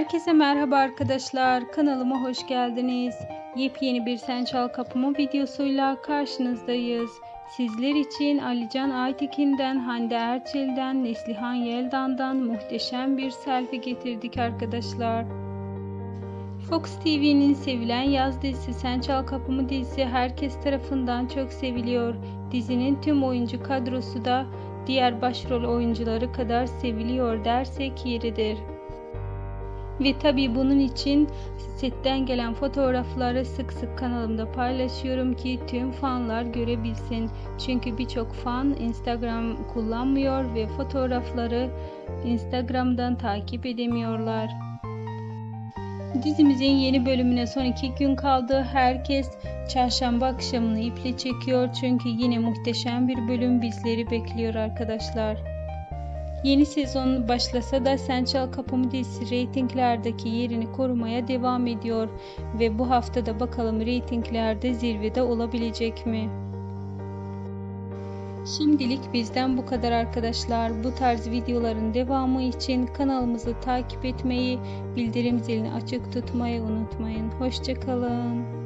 Herkese merhaba arkadaşlar. Kanalıma hoş geldiniz. Yepyeni bir Sen Çal Kapımı videosuyla karşınızdayız. Sizler için Alican Aytekin'den, Hande Erçel'den, Neslihan Yeldan'dan muhteşem bir selfie getirdik arkadaşlar. Fox TV'nin sevilen yaz dizisi Sen Çal Kapımı dizisi herkes tarafından çok seviliyor. Dizinin tüm oyuncu kadrosu da diğer başrol oyuncuları kadar seviliyor dersek yeridir. Ve tabi bunun için setten gelen fotoğrafları sık sık kanalımda paylaşıyorum ki tüm fanlar görebilsin. Çünkü birçok fan Instagram kullanmıyor ve fotoğrafları Instagram'dan takip edemiyorlar. Dizimizin yeni bölümüne son iki gün kaldı. Herkes çarşamba akşamını iple çekiyor çünkü yine muhteşem bir bölüm bizleri bekliyor arkadaşlar. Yeni sezon başlasa da Sen Çal Kapımı dizisi reytinglerdeki yerini korumaya devam ediyor ve bu haftada bakalım reytinglerde zirvede olabilecek mi? Şimdilik bizden bu kadar arkadaşlar. Bu tarz videoların devamı için kanalımızı takip etmeyi, bildirim zilini açık tutmayı unutmayın. Hoşçakalın.